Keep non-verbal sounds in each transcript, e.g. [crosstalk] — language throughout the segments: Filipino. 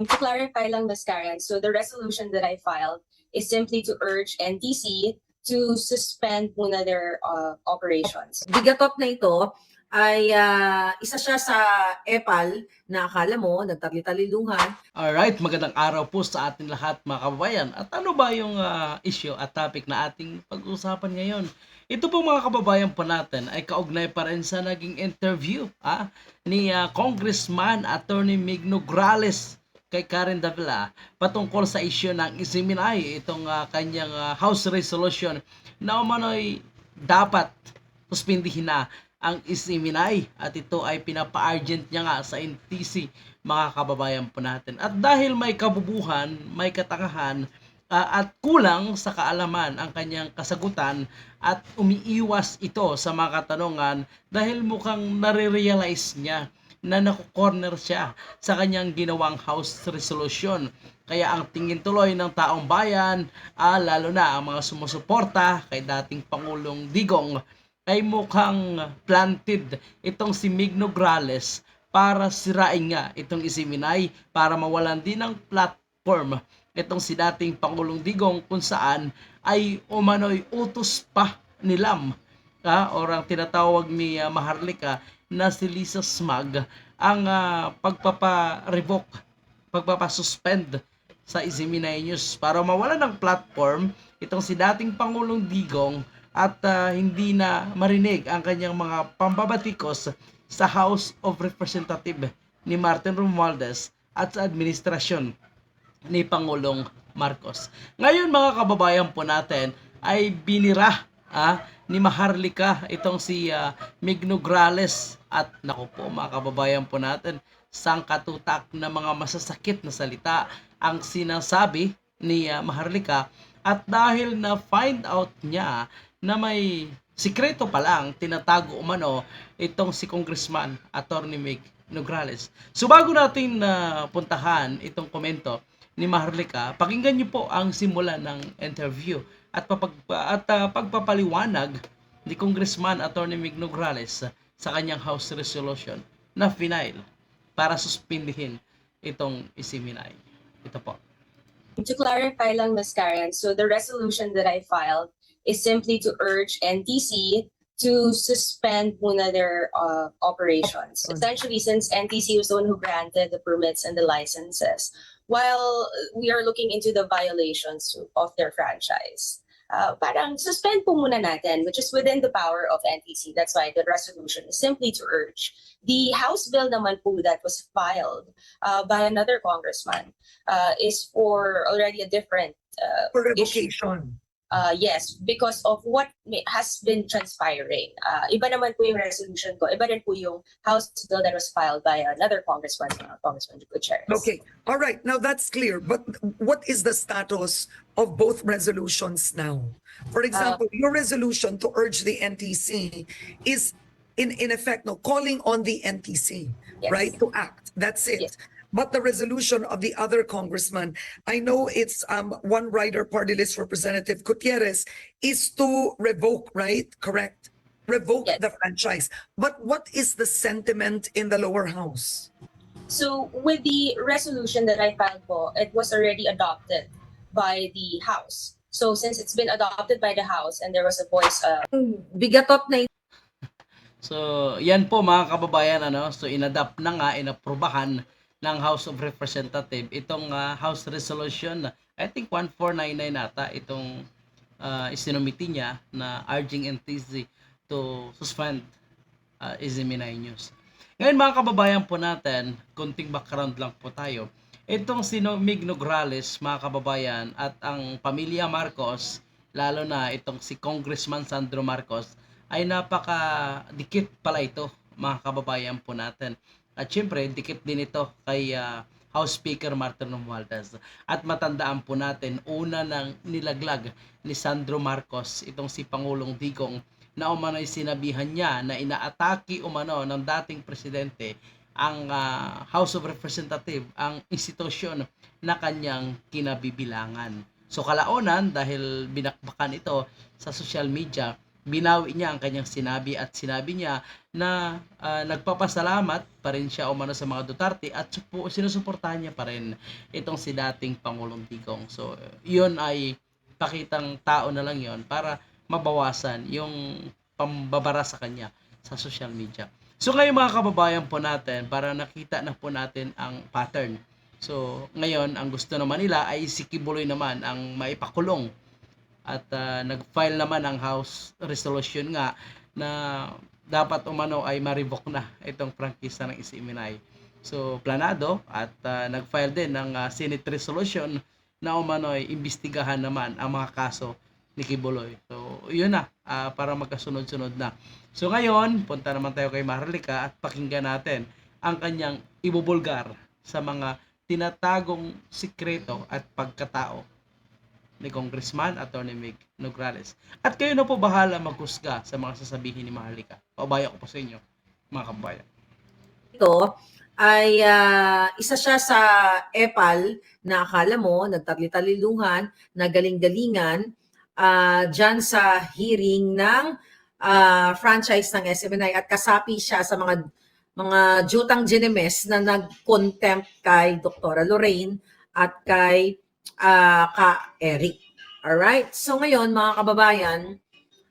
To clarify lang, Ms. Karen, so the resolution that I filed is simply to urge NTC to suspend muna their uh, operations. Bigatot na ito ay ah, isa siya sa EPAL na akala mo nagtali-taliluhan. Alright, magandang araw po sa atin lahat mga kababayan. At ano ba yung ah, issue at topic na ating pag-usapan ngayon? Ito po mga kababayan po natin ay kaugnay pa rin sa naging interview ah, ni ah, Congressman Attorney Migno Grales kay Karen Davila patungkol sa issue ng isiminay itong ah, kanyang ah, House Resolution na umano'y dapat suspindihin na ang isiminay at ito ay pinapa-urgent niya nga sa NTC mga kababayan po natin. At dahil may kabubuhan, may katangahan, ah, at kulang sa kaalaman ang kanyang kasagutan at umiiwas ito sa mga katanungan dahil mukhang nare-realize niya na nakukorner siya sa kanyang ginawang house resolution. Kaya ang tingin tuloy ng taong bayan, ah, lalo na ang mga sumusuporta kay dating Pangulong Digong, ay mukhang planted itong si Migno Grales para sirain nga itong isiminay para mawalan din ng platform itong si dating Pangulong Digong kung saan ay umano'y utos pa ni Ah, or ang tinatawag ni ah, Maharlika na si Lisa Smag ang ah, pagpapa-revoke, pagpapa-suspend sa Isiminay News para mawala ng platform itong si dating Pangulong Digong at ah, hindi na marinig ang kanyang mga pambabatikos sa House of Representative ni Martin Romualdez at sa administrasyon ni Pangulong Marcos. Ngayon mga kababayan po natin ay binira ah, ni Maharlika itong si ah, Migno at naku po mga kababayan po natin sangkatutak na mga masasakit na salita ang sinasabi ni ah, Maharlika. At dahil na find out niya na may sikreto pa lang tinatago umano itong si Congressman Attorney Mig Nograles. So bago natin na puntahan itong komento ni Maharlika, pakinggan niyo po ang simula ng interview at papag at ah, pagpapaliwanag ni Congressman Attorney Mig Nograles sa kanyang House Resolution na final para suspindihin itong isiminay. Ito po. To clarify lang, Ms. Karen, so the resolution that I filed is simply to urge NTC to suspend muna their uh, operations. Essentially, since NTC was the one who granted the permits and the licenses, while we are looking into the violations of their franchise. Uh, parang suspend po muna natin, which is within the power of NTC. That's why the resolution is simply to urge. The House bill naman po that was filed uh, by another congressman uh, is for already a different uh, For issue. Uh, yes, because of what may- has been transpiring. Uh, iba naman po yung resolution ko. Iba rin po yung House bill that was filed by another congressman, uh, Congressman Gutierrez. Okay, all right, now that's clear, but what is the status of both resolutions now? For example, your resolution to urge the NTC is in, in effect, no, calling on the NTC, Yes. right, to act, that's it. Yes. But the resolution of the other congressman, I know it's um one rider party list representative Gutierrez is to revoke, right? Correct? Revoke Yes. the franchise. But what is the sentiment in the lower house? So with the resolution that I filed po, it was already adopted by the House. So since it's been adopted by the House and there was a voice uh, Bigatot na So, yan po mga kababayan ano. So, inadapt na nga, inaprubahan ng House of Representative itong ah, House Resolution I think 1499 nata itong uh, isinumiti niya na urging NTC to suspend uh, Iziminay News. Ngayon mga kababayan po natin, kunting background lang po tayo. Itong sino Mig Nograles, mga kababayan, at ang pamilya Marcos, lalo na itong si Congressman Sandro Marcos, ay napaka dikit pala ito mga kababayan po natin. At syempre, dikit din ito kay ah, House Speaker Martin Romualdez. At matandaan po natin, una nang nilaglag ni Sandro Marcos, itong si Pangulong Digong, na umano'y sinabihan niya na inaatake umano ng dating presidente ang ah, House of Representative, ang institusyon na kanyang kinabibilangan. So kalaunan, dahil binakbakan ito sa social media, binawi niya ang kanyang sinabi at sinabi niya na ah, nagpapasalamat pa rin siya umano sa mga Duterte at supo, sinusuportahan niya pa rin itong si dating Pangulong Digong. So, yun ay pakitang tao na lang yon para mabawasan yung pambabara sa kanya sa social media. So ngayon mga kababayan po natin, para nakita na po natin ang pattern. So ngayon, ang gusto naman nila ay si Kibuloy naman ang maipakulong. At ah, nag-file naman ang House Resolution nga na dapat umano ay ma-revoke na itong prangkisa ng Isiminay. So planado at ah, nag-file din ng ah, Senate Resolution na umano ay imbestigahan naman ang mga kaso ni Kibuloy. So yun na, ah, para magkasunod-sunod na. So ngayon, punta naman tayo kay Maharlika at pakinggan natin ang kanyang ibubulgar sa mga tinatagong sikreto at pagkatao ni Congressman Atty. Mig Nograles. At kayo na po bahala maghusga sa mga sasabihin ni Maharlika. Paubaya ko po sa inyo, mga kabayan. ito ay ah, isa siya sa EPAL na akala mo nagtagli-taliluhan, nagaling-galingan ah dyan sa hearing ng ah, franchise ng SMNI at kasapi siya sa mga mga jutang ginemes na nag-contempt kay Dr. Lorraine at kay ah, ka Eric. Alright? So ngayon, mga kababayan,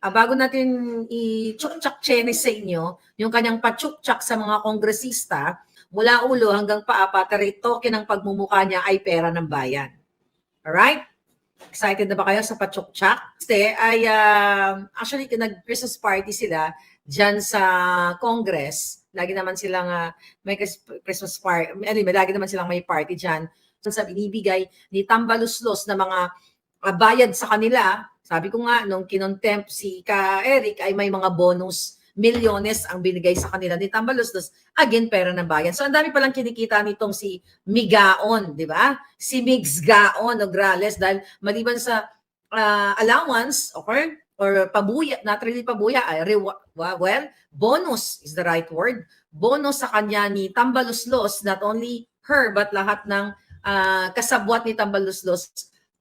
ah, bago natin i-chukchak chenes sa inyo, yung kanyang pachukchak sa mga kongresista, mula ulo hanggang paa, pataritoke ng pagmumukha niya ay pera ng bayan. Alright? Excited na ba kayo sa pachukchak? Este, ay ah, actually nag-Christmas party sila dyan sa Congress. Lagi naman silang ah, may Chris- Christmas party. Anyway, lagi naman silang may party dyan. Sa binibigay ni Tambaluslos na mga ah, bayad sa kanila. Sabi ko nga, nung kinontempt si Ka Eric ay may mga bonus milyones ang binigay sa kanila ni Tambaluslos. Again, pera ng bayan. So, ang dami palang kinikita nitong si Migaon, di ba? Si Migs Gaon Nograles dahil maliban sa ah, allowance, okay? Or pabuya, not really pabuya, ay well, bonus is the right word. Bonus sa kanya ni Tambaluslos, not only her, but lahat ng ah, kasabwat ni Tambaluslos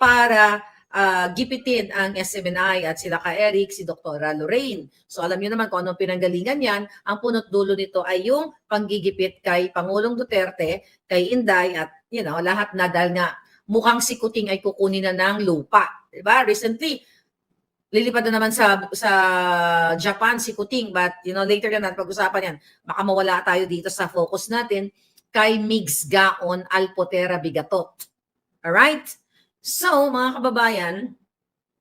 para ah, gipitin ang SMNI at sila ka Eric, si Dr. Lorraine. So alam niyo naman kung anong pinanggalingan yan. Ang punot dulo nito ay yung panggigipit kay Pangulong Duterte, kay Inday at you know, lahat na dahil nga mukhang si Kuting ay kukunin na ng lupa. Diba? Recently, lilipad na naman sa sa Japan si Kuting but you know later na natin pag-usapan yan baka mawala tayo dito sa focus natin kay Migs Gaon Alpotera Bigatot. Alright? So, mga kababayan,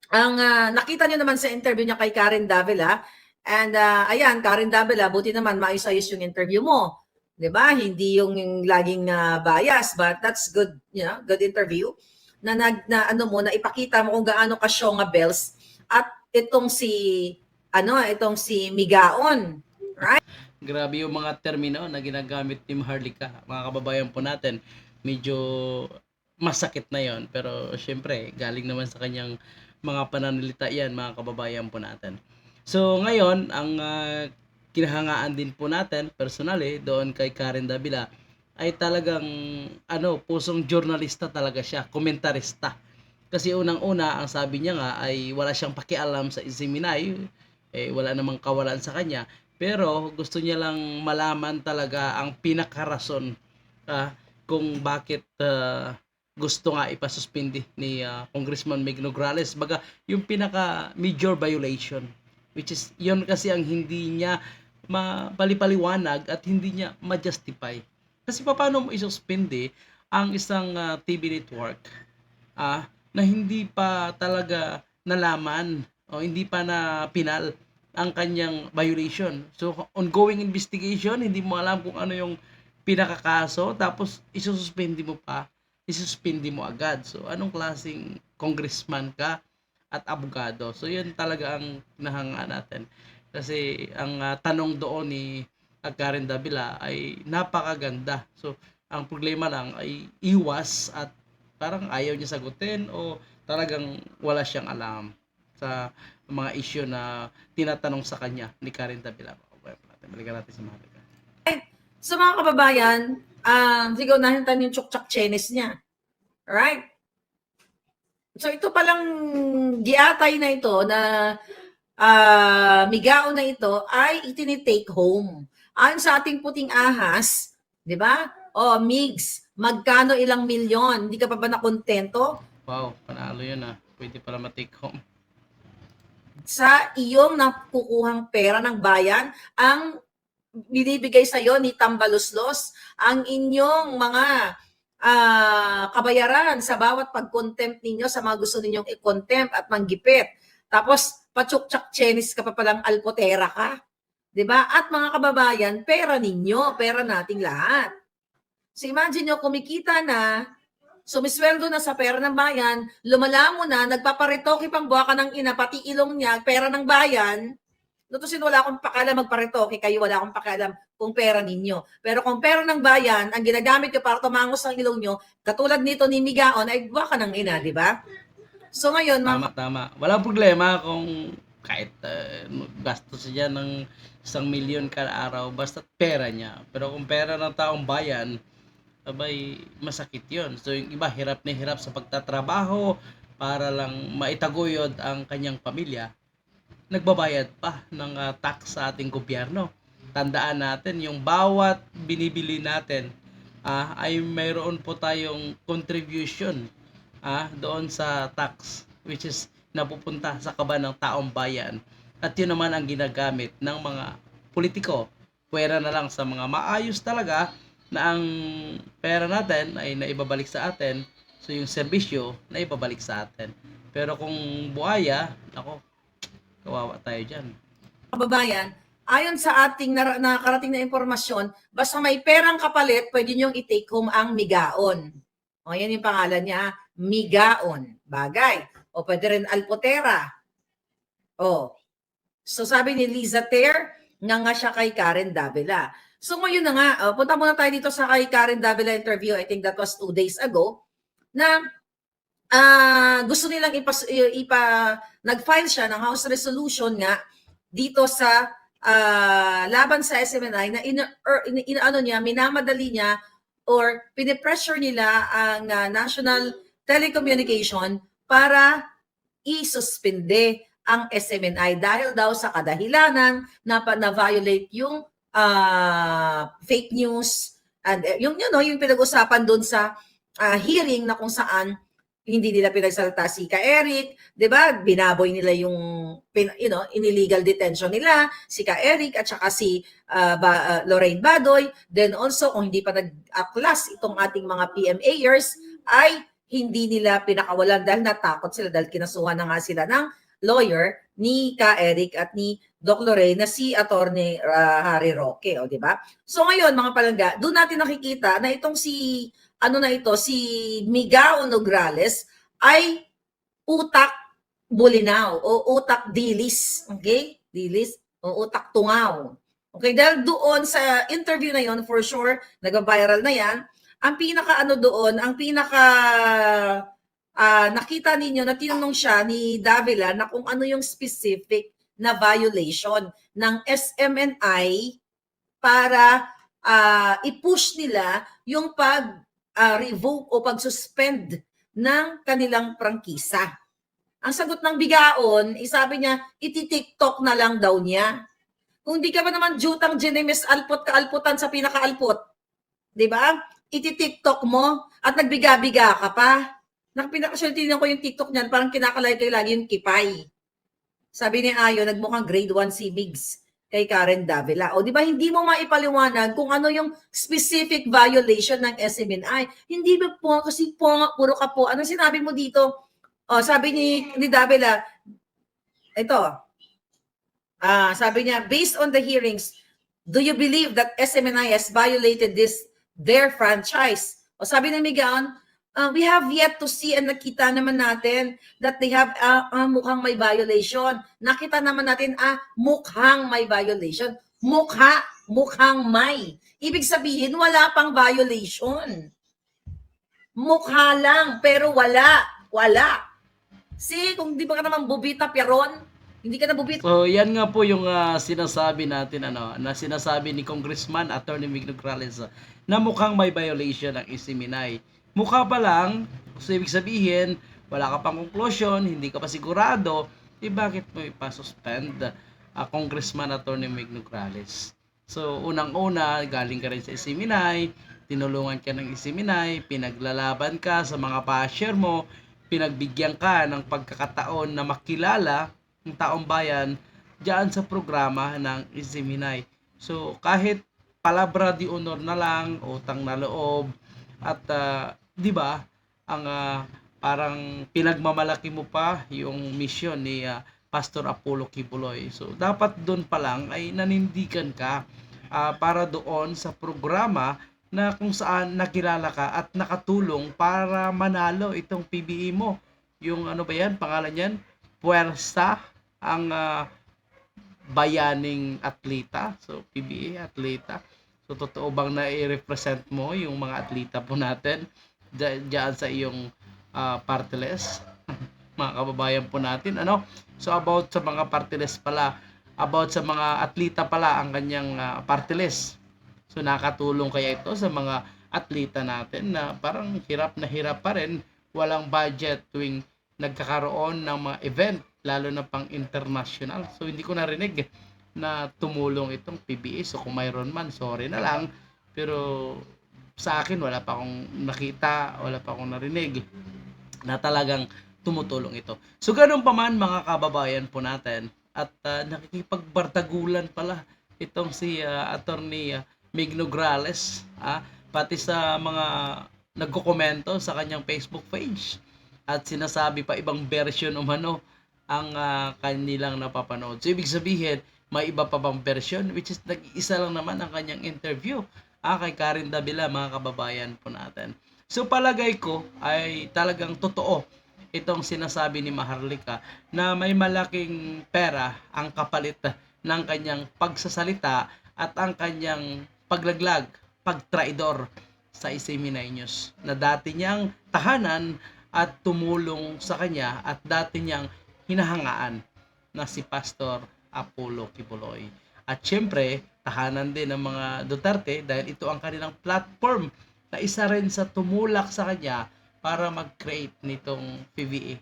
ang ah, nakita niyo naman sa interview niya kay Karen Davila, and ah, ayan, Karen Davila, buti naman maayos-ayos yung interview mo. 'Di ba? Hindi yung, yung laging ah, bias, but that's good, you know, good interview na nag na ano mo na ipakita mo kung gaano ka nga bells at itong si ano itong si Migaon Grabe yung mga termino na ginagamit ni Maharlika. Mga kababayan po natin, medyo masakit na yon Pero syempre, galing naman sa kanyang mga pananalita yan, mga kababayan po natin. So ngayon, ang ah, kinahangaan din po natin, personally, doon kay Karen Davila, ay talagang, ano, pusong journalista talaga siya, komentarista. Kasi unang-una, ang sabi niya nga ay wala siyang pakialam sa Isiminay, eh, wala namang kawalan sa kanya. Pero gusto niya lang malaman talaga ang pinakarason ah, kung bakit ah, gusto nga ipasuspindi ni ah, Congressman Mig Nograles. Baga, yung pinaka major violation which is yon kasi ang hindi niya mapalipaliwanag at hindi niya ma-justify. Kasi paano mo isuspindi ang isang ah, TV network ah, na hindi pa talaga nalaman o hindi pa na pinal ang kanyang violation. So, ongoing investigation, hindi mo alam kung ano yung pinakakaso, tapos isususpindi mo pa, isususpindi mo agad. So, anong klaseng congressman ka at abogado? So, yun talaga ang nahanga natin. Kasi ang ah, tanong doon ni ah, Karen Davila ay napakaganda. So, ang problema lang ay iwas at parang ayaw niya sagutin o talagang wala siyang alam sa mga issue na tinatanong sa kanya ni Karen Davila. Balikan natin sa mga So mga kababayan, um, sige, unahin tayo yung chukchak chenes niya. Alright? So ito palang giatay na ito na ah, migao na ito ay itinitake home. Ayon sa ating puting ahas, di ba? O, Migs, magkano ilang milyon? Hindi ka pa ba nakontento? Wow, panalo yun ah. Pwede pala ma-take home. Sa iyong nakukuhang pera ng bayan ang binibigay sa iyo ni Tambaluslos ang inyong mga ah, kabayaran sa bawat pag-contempt ninyo sa mga gusto ninyong i-contempt at manggipit. Tapos pachuk-chak chenis ka pa palang alpotera ka. 'Di ba? At mga kababayan, pera ninyo, pera nating lahat. So imagine nyo, kumikita na, sumisweldo na sa pera ng bayan, lumala mo na, nagpaparetoke pang buha ka ng ina, pati ilong niya, pera ng bayan, Lutusin, wala akong pakialam magparetoke kayo, wala akong pakialam kung pera ninyo. Pero kung pera ng bayan, ang ginagamit nyo para tumangos ang ilong nyo, katulad nito ni Migaon, ay buha ka ng ina, di ba? So ngayon, Tama, tama. Walang problema kung kahit uh, gastos siya ng isang milyon kada araw, basta pera niya. Pero kung pera ng taong bayan, abay, masakit yon So yung iba, hirap na hirap sa pagtatrabaho para lang maitaguyod ang kanyang pamilya, nagbabayad pa ng ah, tax sa ating gobyerno. Tandaan natin, yung bawat binibili natin ah, ay mayroon po tayong contribution ah, doon sa tax which is napupunta sa kaban ng taong bayan. At yun naman ang ginagamit ng mga politiko. Pwera na lang sa mga maayos talaga na ang pera natin ay naibabalik sa atin. So yung serbisyo na ibabalik sa atin. Pero kung buhaya, ako, kawawa tayo dyan. kababayan, ayon sa ating nar- nakarating na impormasyon, basta may perang kapalit, pwede niyong i-take home ang migaon. O, yan yung pangalan niya, migaon. Bagay. O, pwede rin alpotera. O, so sabi ni Liza Ter, nga nga siya kay Karen Davila. So ngayon na nga, uh, punta muna tayo dito sa kay Karen Davila interview, I think that was two days ago, na ah gusto nilang ipas, ipa, nag-file siya ng House Resolution nga dito sa ah, laban sa SMNI na ina, er, ina, inaano niya, minamadali niya or pinipressure nila ang ah, National Telecommunication para isuspinde ang SMNI dahil daw sa kadahilanan na, pa- na violate yung ah, fake news and eh, yung you know, yung pinag-usapan doon sa ah, hearing na kung saan hindi nila pinagsalita si Ka Eric, 'di ba? Binaboy nila yung you know, illegal detention nila, si Ka Eric at saka si ah, ba, ah, Lorraine Badoy. Then also kung hindi pa nag-aklas itong ating mga PMAers ay hindi nila pinakawalan dahil natakot sila dahil kinasuhan na nga sila ng lawyer ni Ka Eric at ni Doc Lorraine na si Attorney ah, Harry Roque, o di ba? So ngayon mga palangga, doon natin nakikita na itong si ano na ito, si Migao Nograles ay utak bulinaw o utak dilis. Okay? Dilis o utak tungaw. Okay, dahil doon sa interview na yon for sure, nag-viral na yan, ang pinaka ano doon, ang pinaka ah, nakita ninyo na tinanong siya ni Davila na kung ano yung specific na violation ng SMNI para ah, i-push nila yung pag ah, revoke o pag-suspend ng kanilang prangkisa. Ang sagot ng bigaon, isabi niya, iti-tiktok na lang daw niya. Kung di ka ba naman jutang Genemis alpot kaalputan sa pinakaalpot, di ba? Iti-tiktok mo at nagbiga-biga ka pa. Nakapinakasyon, tinignan ko yung TikTok niyan, parang kinakalay kayo lagi yung kipay. Sabi ni Ayo, nagmukhang grade 1 si Migs kay Karen Davila. O di ba hindi mo maipaliwanag kung ano yung specific violation ng SMNI? Hindi ba po kasi po puro ka po. Ano sinabi mo dito? O sabi ni ni Davila, ito. Ah, sabi niya, based on the hearings, do you believe that SMNI has violated this their franchise? O sabi ng Migaon, uh, we have yet to see and nakita naman natin that they have ah, ah, mukhang may violation. Nakita naman natin ah mukhang may violation. Mukha, mukhang may. Ibig sabihin wala pang violation. Mukha lang pero wala, wala. See, kung di ba ka naman bubita peron, hindi ka na bubita. So, yan nga po yung ah, sinasabi natin, ano, na sinasabi ni Congressman Attorney Mig Nograles ah, na mukhang may violation ng isiminay. Mukha pa lang, so ibig sabihin, wala ka pang conclusion, hindi ka pa sigurado, eh bakit mo ipasuspend uh, Congressman Attorney Mig Nograles? So, unang-una, galing ka rin sa Isiminay, tinulungan ka ng Isiminay, pinaglalaban ka sa mga basher mo, pinagbigyan ka ng pagkakataon na makilala ng taong bayan diyan sa programa ng Isiminay. So, kahit palabra di honor na lang, utang na loob, at ah, di ba, ang ah, parang pinagmamalaki mo pa yung mission ni ah, Pastor Apollo Kibuloy. So, dapat doon pa lang ay nanindigan ka ah, para doon sa programa na kung saan nakilala ka at nakatulong para manalo itong PBE mo. Yung ano ba yan? Pangalan yan? Puwersa ang ah, bayaning atleta. So, PBA atleta. So, totoo bang na i-represent mo yung mga atleta po natin dyan sa iyong uh, party [laughs] mga kababayan po natin. Ano? So, about sa mga party pala, about sa mga atleta pala ang kanyang ah, party. So, nakatulong kaya ito sa mga atleta natin na parang hirap na hirap pa rin, walang budget tuwing nagkakaroon ng mga event, lalo na pang international. So, hindi ko narinig na tumulong itong PBA. So, kung mayroon man, sorry na lang. Pero, sa akin, wala pa akong nakita, wala pa akong narinig na talagang tumutulong ito. So, ganun pa man, mga kababayan po natin, at uh, nakikipagbartagulan pala itong si uh, attorney uh, Mig Nograles, ah, pati sa mga nagko-komento sa kanyang Facebook page at sinasabi pa ibang version umano ang ah, kanilang napapanood. So ibig sabihin, may iba pa bang version which is nag-iisa lang naman ang kanyang interview ah, kay Karen Davila mga kababayan po natin. So palagay ko ay talagang totoo itong sinasabi ni Maharlika na may malaking pera ang kapalit ng kanyang pagsasalita at ang kanyang paglaglag, pagtraidor sa Isiminay News na dati niyang tahanan at tumulong sa kanya at dati niyang hinahangaan na si Pastor Apollo Kibuloy. At syempre, tahanan din ng mga Duterte dahil ito ang kanilang platform na isa rin sa tumulak sa kanya para mag-create nitong PVA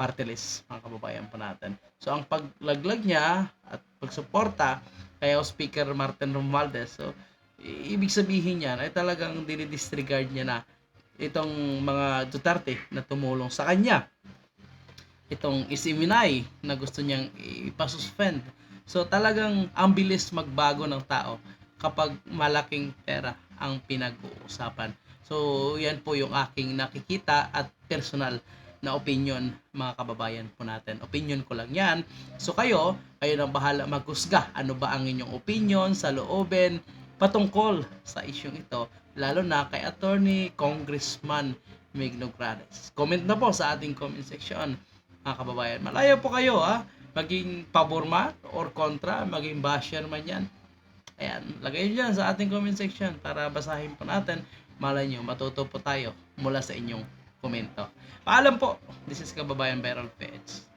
party list, mga kababayan po natin. So, ang paglaglag niya at pagsuporta kay Speaker Martin Romualdez, so, ibig sabihin niyan ay talagang dinidisregard niya na itong mga Duterte na tumulong sa kanya. Itong Isiminay na gusto niyang ipasuspend. So talagang ang bilis magbago ng tao kapag malaking pera ang pinag-uusapan. So yan po yung aking nakikita at personal na opinion mga kababayan po natin. Opinion ko lang yan. So kayo, kayo na bahala maghusga. Ano ba ang inyong opinion sa loobin patungkol sa isyong ito, lalo na kay Attorney Congressman Mig Nograles. Comment na po sa ating comment section, mga kababayan. Malaya po kayo, ha? Maging pabor man or kontra, maging basher man yan. Ayan, lagay nyo dyan sa ating comment section para basahin po natin. Malay nyo, matuto po tayo mula sa inyong komento. Paalam po, this is Kababayan Viral Page.